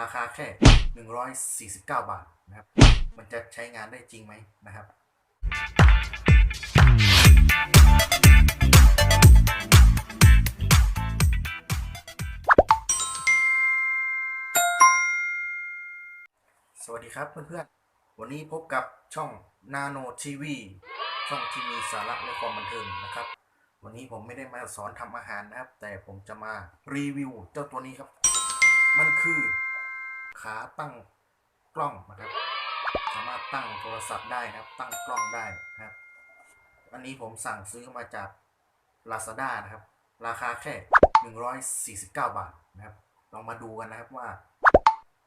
ราคาแค่ 149 บาทนะครับ มันจะใช้งานได้จริงไหมนะครับสวัสดีครับเพื่อนๆ วันนี้พบกับช่อง Nano TV ช่องที่มีสาระและความบันเทิงนะครับ วันนี้ผมไม่ได้มาสอนทำอาหารนะครับ แต่ผมจะมารีวิวเจ้าตัวนี้ครับ มันคือ ขาตั้งกล้องนะครับ สามารถตั้งโทรศัพท์ได้นะครับ ตั้งกล้องได้นะครับ อันนี้ผมสั่งซื้อมาจาก Lazada นะครับ ราคาแค่ 149 บาทนะครับ ลองมาดูกันนะครับว่า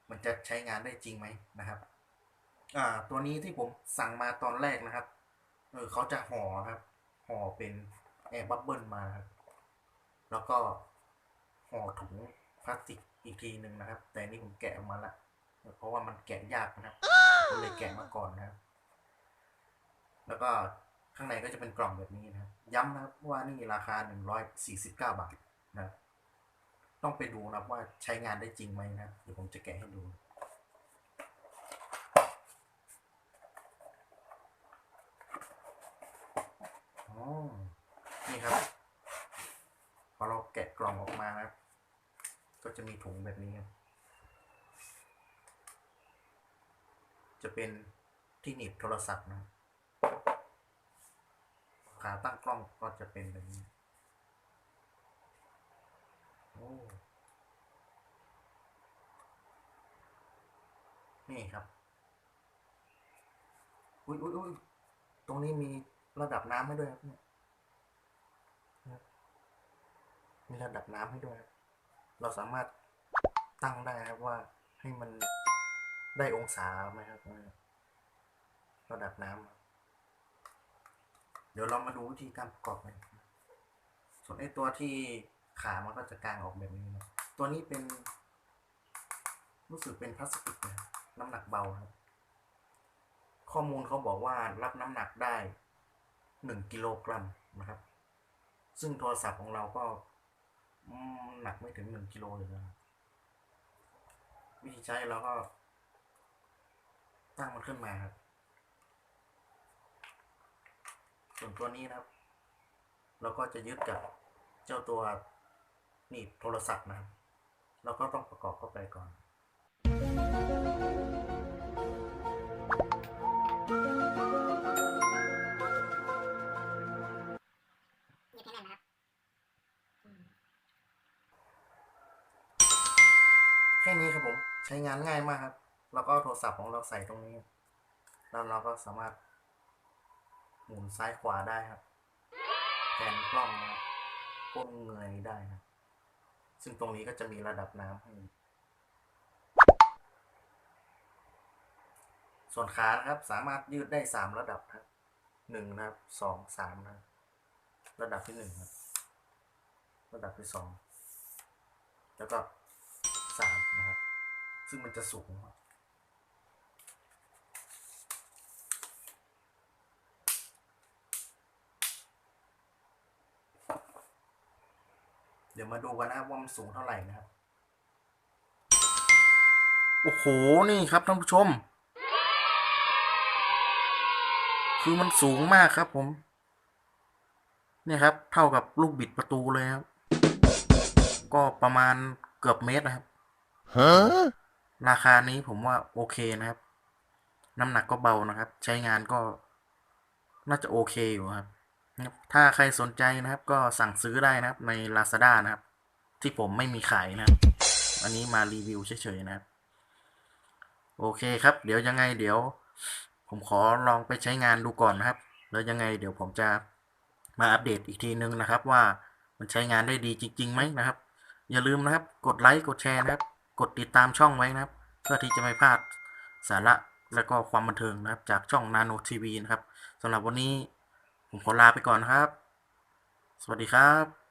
มันจะใช้งานได้จริงไหมนะครับ อ่า ตัวนี้ที่ผมสั่งมาตอนแรกนะครับ เออเขาจะห่อครับ ห่อเป็นแอร์บับเบิลมาครับ แล้วก็ห่อถุงพลาสติก อีกทีหนึ่งนะครับ แต่นี่ผมแกะออกมาละเพราะว่ามันแกะยากนะครับผมเลยแกะมาก่อนนะครับ แล้วก็ข้างในก็จะเป็นกล่องแบบนี้นะครับ ย้ำนะครับว่านี่ราคา 149 บาทนะครับต้องไปดูนะครับว่าใช้งานได้จริงไหมนะครับเดี๋ยวผมจะแกะให้ดูอ๋อนี่ครับ พอเราแกะกล่องออกมานะครับ ก็จะมีถุงแบบนี้ครับจะเป็นที่หนีบโทรศัพท์นะครับขาตั้งกล้องก็จะเป็นแบบนี้โอ้นี่ครับ อุ้ยอุ้ยอุ้ยตรงนี้มีระดับน้ำให้ด้วยครับเนี่ยมีระดับน้ำให้ด้วยครับ เราสามารถตั้งได้ครับว่าให้มันได้องศาไหมครับระดับน้ำเดี๋ยวเรามาดูวิธีการประกอบกันส่วนไอ้ตัวที่ขามันก็จะกางออกแบบนี้นะตัวนี้เป็น รู้สึกเป็นพลาสติกนะน้ำหนักเบาครับข้อมูลเขาบอกว่ารับน้ำหนักได้หนึ่งกิโลกรัมนะครับ ซึ่งโทรศัพท์ของเราก็ หนักไม่ถึงหนึ่งกิโลเลยนะครับ วิธีใช้เราก็ ตั้งมันขึ้นมาครับ ส่วนตัวนี้นะครับ เราก็จะยึดกับเจ้าตัวหนีบโทรศัพท์นะครับ เราก็ต้องประกอบเข้าไปก่อนหยิ แค่นี้ครับผมใช้งานง่ายมากครับ แล้วก็โทรศัพท์ของเราใส่ตรงนี้ แล้วเราก็สามารถ หมุนซ้ายขวาได้ครับแผนกล้องนะก้มเงยได้ครับ ซึ่งตรงนี้ก็จะมีระดับน้ำให้ส่วนขาครับสามารถยืดได้สามระดับครับหนึ่งนะครับสองสามนะครับระดับที่หนึ่งครับ ระดับที่สองแล้วก็ สามนะครับ ซึ่งมันจะสูงเดี๋ยวมาดูกันนะว่ามันสูงเท่าไหร่นะครับ โอ้โห นี่ครับท่านผู้ชม คือมันสูงมากครับผม เนี่ยครับ เท่ากับลูกบิดประตูเลยครับ ก็ประมาณเกือบเมตรนะครับ ราคานี้ผมว่าโอเคนะครับ น้ำหนักก็เบานะครับ ใช้งานก็น่าจะโอเคอยู่ครับนะครับ ถ้าใครสนใจนะครับ ก็สั่งซื้อได้นะครับ ใน Lazada นะครับ ที่ผมไม่มีขายนะครับอันนี้มารีวิวเฉยๆนะครับ โอเคครับ เดี๋ยวยังไงเดี๋ยว ผมขอลองไปใช้งานดูก่อนนะครับ แล้วยังไงเดี๋ยวผมจะมาอัปเดตอีกทีนึงนะครับ ว่ามันใช้งานได้ดีจริงๆไหมนะครับ อย่าลืมนะครับ กดไลค์กดแชร์นะครับ กดติดตามช่องไว้นะครับ เพื่อที่จะไม่พลาดสาระและก็ความบันเทิงนะครับ จากช่องนาโนทีวีนะครับสำหรับวันนี้ผมขอลาไปก่อนนะครับ สวัสดีครับ